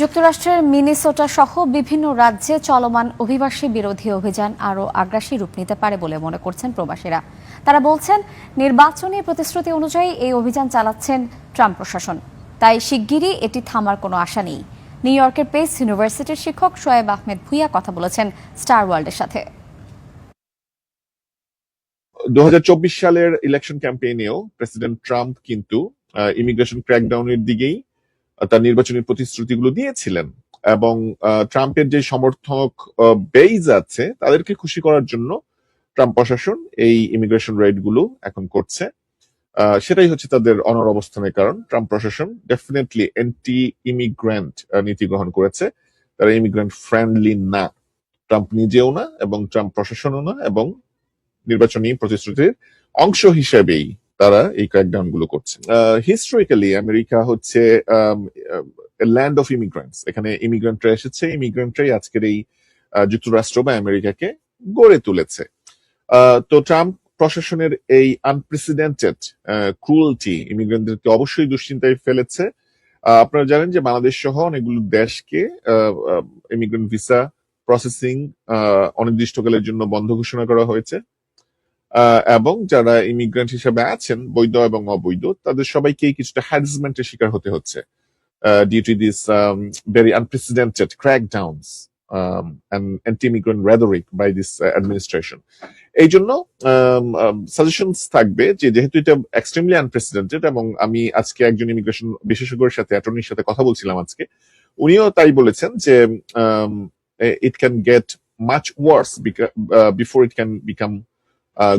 যুক্তরাষ্ট্রের মিনেসোটা সহ বিভিন্ন রাজ্যে চলমান অভিবাসী বিরোধী অভিযান আরও আগ্রাসী রূপ নিতে পারে বলে মনে করছেন প্রবাসীরা। তারা বলছেন, নির্বাচনী প্রতিশ্রুতি অনুযায়ী এই অভিযান চালাচ্ছেন ট্রাম্প প্রশাসন। তাই শিগগিরই এটি থামার কোনো আশা নেই। নিউ ইয়র্কের পেস ইউনিভার্সিটির শিক্ষক শোয়েব আহমেদ ভুইয়া কথা বলেছেন স্টার ওয়ার্ল্ডের সাথে। দুহাজার চব্বিশ সালের ইলেকশন ক্যাম্পেইনেও প্রেসিডেন্ট ট্রাম্প কিন্তু ইমিগ্রেশন ক্র্যাকডাউনের দিকেই তার নির্বাচনী প্রতিশ্রুতিগুলো দিয়েছিলেন। এবং ট্রাম্পের যে সমর্থক বেইজ আছে, তাদেরকে খুশি করার জন্য ট্রাম্প প্রশাসন এই ইমিগ্রেশন রেডগুলো এখন করছে। সেটাই হচ্ছে তাদের অনর অবস্থানের কারণ। ট্রাম্প প্রশাসন ডেফিনেটলি এন্টি ইমিগ্রেন্ট নীতি গ্রহণ করেছে। তারা ইমিগ্রেন্ট ফ্রেন্ডলি না। ট্রাম্প নিজেও না, এবং ট্রাম্প প্রশাসনও না, এবং নির্বাচনী প্রতিশ্রুতির অংশ হিসেবেই তারা এই ক্র্যাকডাউনগুলো করছে হিস্টোরিক্যালি আমেরিকা হচ্ছে ল্যান্ড অফ ইমিগ্রেন্টস এখানে ইমিগ্রেন্টরা এসেছে ইমিগ্রেন্টরাই আজকের এই যুক্তরাষ্ট্র বা আমেরিকাকে গড়ে তুলেছে। তো ট্রাম্প প্রশাসনের এই আনপ্রেসিডেন্টেড ক্রুয়েলটি ইমিগ্রেন্টদেরকে অবশ্যই দুশ্চিন্তায় ফেলেছে। আপনারা জানেন যে বাংলাদেশ সহ অনেকগুলো দেশকে ইমিগ্রেন্ট ভিসা প্রসেসিং অনির্দিষ্টকালের জন্য বন্ধ ঘোষণা করা হয়েছে। এবং যারা ইমিগ্রেন্ট হিসেবে আছেন বৈধ এবং অবৈধ তাদের সবাইকেই কিছুটা হ্যারাসমেন্টের শিকার হতে হচ্ছে due to this very unprecedented crackdowns and anti-immigrant rhetoric by this uh, administration. এই জন্য সাজেশনস থাকবে যে যেহেতু এটা এক্সট্রিমলি আনপ্রেসিডেন্টেড এবং আমি আজকে একজন ইমিগ্রেশন বিশেষজ্ঞের সাথে অ্যাটর্নির সাথে কথা বলছিলাম আজকে উনিও তাই বলেছেন যে it can get much worse before it can become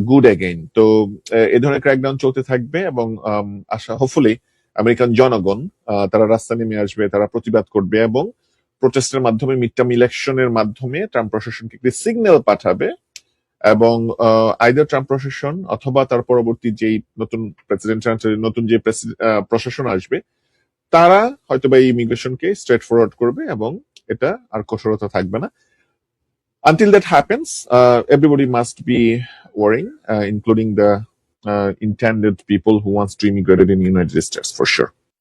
good again তো এ ধরনের ক্র্যাকডাউন চলতে থাকবে এবং আশা হোপফুলি আমেরিকান জনগণ তারা রাস্তা নেমে আসবে, তারা প্রতিবাদ করবে এবং প্রোটেস্টের মাধ্যমে মিড টার্ম ইলেকশনের মাধ্যমে ট্রাম্প প্রশাসনকে একটি সিগন্যাল পাঠাবে এবং আইদার ট্রাম্প প্রশাসন অথবা তার পরবর্তী যেই নতুন প্রেসিডেন্ট নতুন যে প্রশাসন আসবে, তারা হয়তো বা এই ইমিগ্রেশনকে স্ট্রেট ফরওয়ার্ড করবে এবং এটা আর কঠোরতা থাকবে না। Until that happens, uh, everybody must be worrying, uh, including the uh, intended people who wants to immigrate in the United States for sure.